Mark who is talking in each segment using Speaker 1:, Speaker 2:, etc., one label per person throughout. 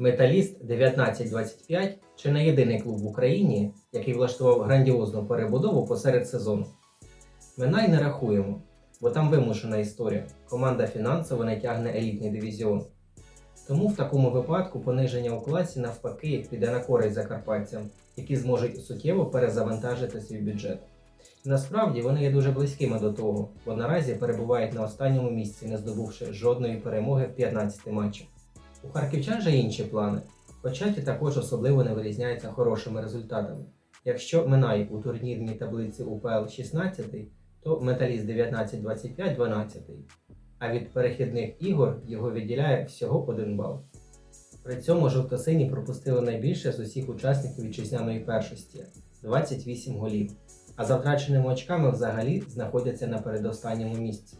Speaker 1: Металіст 1925 чи не єдиний клуб в Україні, який влаштував грандіозну перебудову посеред сезону. Минай не рахуємо, бо там вимушена історія. Команда фінансово не тягне елітний дивізіон. Тому в такому випадку пониження у класі навпаки піде на користь закарпатцям, які зможуть суттєво перезавантажити свій бюджет. І насправді вони є дуже близькими до того, бо наразі перебувають на останньому місці, не здобувши жодної перемоги в 15 матчах. У харківчан же інші плани, хоча ті також особливо не вирізняються хорошими результатами. Якщо Минай у турнірній таблиці УПЛ 16, то Металіст 19-25 12, а від перехідних ігор його відділяє всього один бал. При цьому жовто-сині пропустили найбільше з усіх учасників вітчизняної першості 28 голів, а за втраченими очками взагалі знаходяться на передостанньому місці.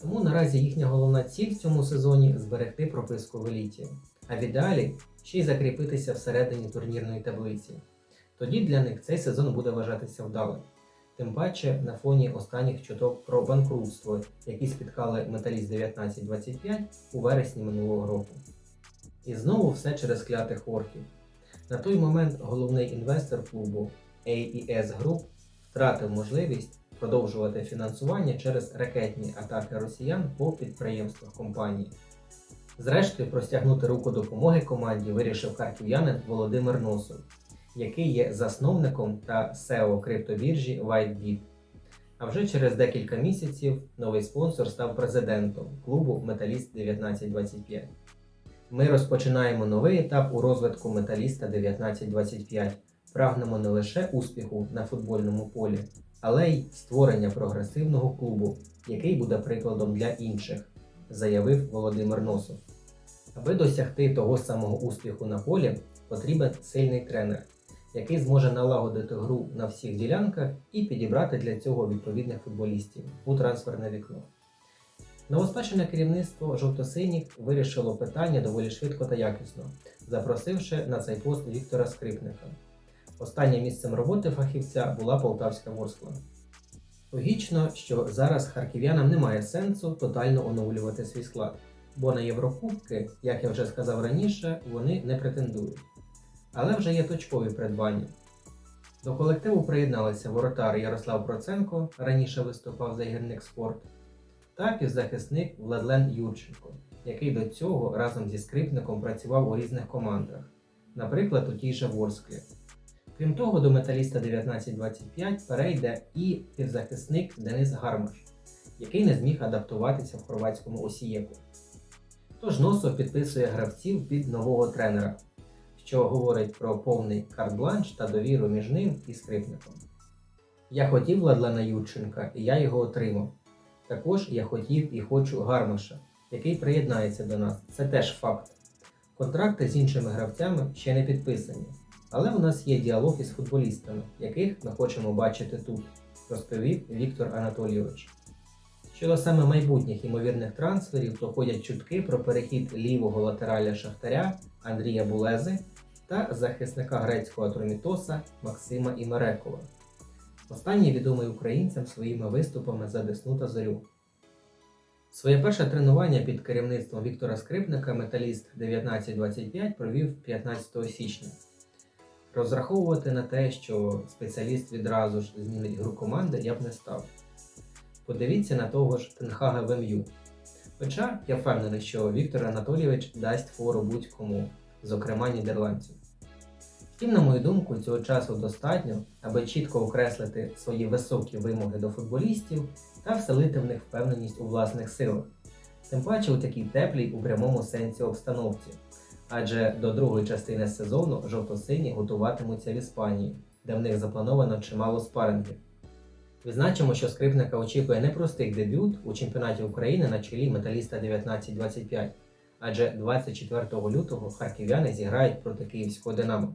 Speaker 1: Тому наразі їхня головна ціль в цьому сезоні зберегти прописку в еліті, а в ідеалі ще й закріпитися всередині турнірної таблиці. Тоді для них цей сезон буде вважатися вдалим. Тим паче на фоні останніх чуток про банкрутство, які спіткали Металіст 1925 у вересні минулого року. І знову все через клятих орків. На той момент головний інвестор клубу AES Group втратив можливість продовжувати фінансування через ракетні атаки росіян по підприємствах компанії. Зрештою, простягнути руку допомоги команді вирішив харків'янин Володимир Носов, який є засновником та SEO криптобіржі WhiteBit. А вже через декілька місяців новий спонсор став президентом клубу Металіст 1925. Ми розпочинаємо новий етап у розвитку Металіста 1925. Прагнемо не лише успіху на футбольному полі, але й створення прогресивного клубу, який буде прикладом для інших, заявив Володимир Носов. Аби досягти того самого успіху на полі, потрібен сильний тренер, який зможе налагодити гру на всіх ділянках і підібрати для цього відповідних футболістів у трансферне вікно. Новоспечене керівництво жовто-синіх вирішило питання доволі швидко та якісно, запросивши на цей пост Віктора Скрипника. Останнім місцем роботи фахівця була Полтавська Ворскла. Логічно, що зараз харків'янам немає сенсу тотально оновлювати свій склад, бо на Єврокубки, як я вже сказав раніше, вони не претендують. Але вже є точкові придбання. До колективу приєдналися воротар Ярослав Проценко, раніше виступав за гірник спорт, та півзахисник Владлен Юрченко, який до цього разом зі скрипником працював у різних командах, наприклад, у тій же Ворсклі. Крім того, до металіста 1925 перейде і півзахисник Денис Гармаш, який не зміг адаптуватися в хорватському осієку. Тож Носов підписує гравців під нового тренера, що говорить про повний карт-бланш та довіру між ним і скрипником. Я хотів Владлена Юрченка, і я його отримав. Також я хотів і хочу Гармаша, який приєднається до нас. Це теж факт. Контракти з іншими гравцями ще не підписані. Але у нас є діалог із футболістами, яких ми хочемо бачити тут, розповів Віктор Анатолійович. Щодо саме майбутніх ймовірних трансферів, то ходять чутки про перехід лівого латераля Шахтаря Андрія Булези та захисника грецького Атромітоса Максима Імерекова. Останній відомий українцям своїми виступами за Десну та Зорю. Своє перше тренування під керівництвом Віктора Скрипника Металіст 1925 провів 15 січня. Розраховувати на те, що спеціаліст відразу ж змінить гру команди, я б не став. Подивіться на того ж Тенхага ВМЮ. Хоча я впевнений, що Віктор Анатолійович дасть фору будь-кому, зокрема нідерландцю. Втім, на мою думку, цього часу достатньо, аби чітко окреслити свої високі вимоги до футболістів та вселити в них впевненість у власних силах, тим паче у такій теплій у прямому сенсі обстановці адже до другої частини сезону жовто-сині готуватимуться в Іспанії, де в них заплановано чимало спарингів. Відзначимо, що скрипника очікує непростий дебют у чемпіонаті України на чолі металіста 1925, адже 24 лютого харків'яни зіграють проти київського Динамо.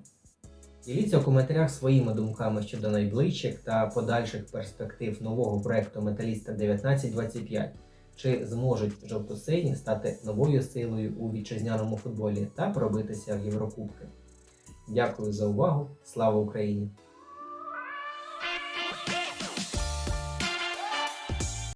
Speaker 1: Діліться у коментарях своїми думками щодо найближчих та подальших перспектив нового проекту Металіста 1925 чи зможуть жовто-сині стати новою силою у вітчизняному футболі та пробитися в Єврокубки. Дякую за увагу! Слава Україні!